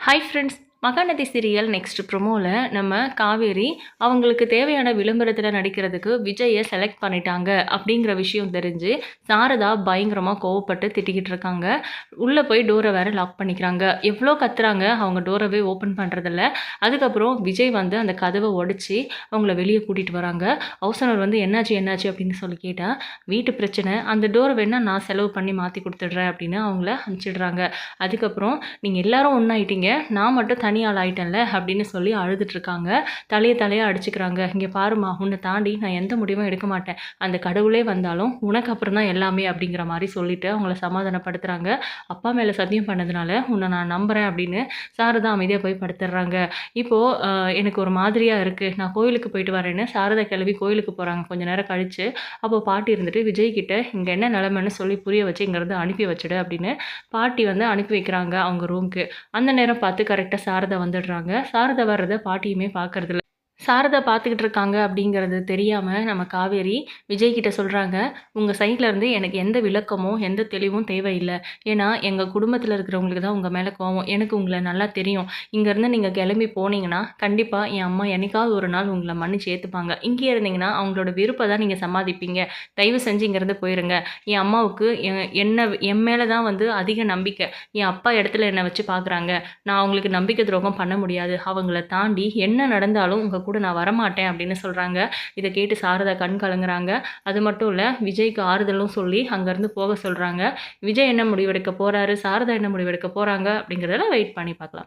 Hi friends Mahanadhi serial next ப்ரொமோவில் நம்ம காவேரி அவங்களுக்கு தேவையான விளம்பரத்தில் நடிக்கிறதுக்கு விஜயை செலக்ட் பண்ணிட்டாங்க அப்படிங்கிற விஷயம் தெரிஞ்சு சாரதா பயங்கரமாக கோவப்பட்டு திட்டிக்கிட்டு இருக்காங்க. உள்ளே போய் டோரை வேற லாக் பண்ணிக்கிறாங்க. எவ்வளோ கத்துறாங்க அவங்க டோரவே ஓப்பன் பண்ணுறதில்ல அதுக்கப்புறம் விஜய் வந்து அந்த கதவை உடச்சி அவங்கள வெளியே கூட்டிகிட்டு வராங்க. ஹவுசனர் வந்து என்னாச்சு என்னாச்சு? அப்படின்னு சொல்லி கேட்டால் வீட்டு பிரச்சனை. அந்த டோரை வேணால் நான் செலவு பண்ணி மாற்றி கொடுத்துட்றேன் அப்படின்னு அவங்கள அனுப்பிச்சிடுறாங்க. அதுக்கப்புறம் நீங்கள் எல்லாரும் ஒன்றாயிட்டீங்க நான் மட்டும் தனி ஆள் ஆயிட்டேன்ல அப்படின்னு சொல்லி அழுதுட்ருக்காங்க. தலையை தலையை தலையாக அடிச்சுக்கிறாங்க. இங்கே பாருமா உன்னை தாண்டி நான் எந்த முடிவும் எடுக்க மாட்டேன். அந்த கடவுளே வந்தாலும் உனக்கு அப்புறம் தான் எல்லாமே அப்படிங்கிற மாதிரி சொல்லிட்டு அவங்கள சமாதானப்படுத்துகிறாங்க அப்பா மேலே சத்தியம் பண்ணதுனால உன்னை நான் நம்புகிறேன் அப்படின்னு சாரதா அமைதியாக போய் படுத்துடுறாங்க இப்போது எனக்கு ஒரு மாதிரியாக இருக்குது நான் கோயிலுக்கு போயிட்டு வரேன்னு சாரதா கிளவி கோயிலுக்கு போகிறாங்க கொஞ்ச நேரம் கழித்து அப்போ பாட்டி இருந்துட்டு விஜய் கிட்ட இங்கே என்ன நிலமைன்னு சொல்லி புரிய வச்சு இங்கேருந்து அனுப்பி வச்சுடு அப்படின்னு பாட்டி வந்து அனுப்பி வைக்கிறாங்க அவங்க ரூம்க்கு அந்த நேரம் பார்த்து கரெக்டாக சாரதா வந்துடுறாங்க. சாரதா வர்றதை பாட்டியுமே பார்க்கறதில்ல சாரதா பார்த்துக்கிட்டு இருக்காங்க அப்படிங்கிறது தெரியாமல் நம்ம காவேரி விஜய் கிட்ட சொல்கிறாங்க உங்கள் சைட்லேருந்து எனக்கு எந்த விளக்கமோ எந்த தெளிவும் தேவையில்லை. ஏன்னா எங்கள் குடும்பத்தில் இருக்கிறவங்களுக்கு தான் உங்கள் மேலே கோவம். எனக்கு உங்களை நல்லா தெரியும். இங்கேருந்து நீங்கள் கிளம்பி போனீங்கன்னா கண்டிப்பாக என் அம்மா என்னைக்காவது ஒரு நாள் உங்களை மன்னிச்சு ஏற்றுப்பாங்க இங்கே இருந்தீங்கன்னா அவங்களோட விருப்பம் தான் நீங்கள் சமாளிப்பீங்க. தயவு செஞ்சு இங்கேருந்து போயிருங்க. என் அம்மாவுக்கு எ- என்ன என் மேலே தான் வந்து அதிக நம்பிக்கை. என் அப்பா இடத்துல என்னை வச்சு பார்க்குறாங்க நான் அவங்களுக்கு நம்பிக்கை துரோகம் பண்ண முடியாது. அவங்கள தாண்டி என்ன நடந்தாலும் உங்கள் கூட நான் வரமாட்டேன் அப்படின்னு சொல்கிறாங்க இதை கேட்டு சாரதா கண் கலங்குறாங்க. அது மட்டும் இல்லை விஜய்க்கு ஆறுதலும் சொல்லி அங்கேருந்து போக சொல்கிறாங்க விஜய் என்ன முடிவெடுக்க போகிறாரு சாரதா என்ன முடிவெடுக்க போகிறாங்க அப்படிங்கிறதெல்லாம் வெயிட் பண்ணி பார்க்கலாம்.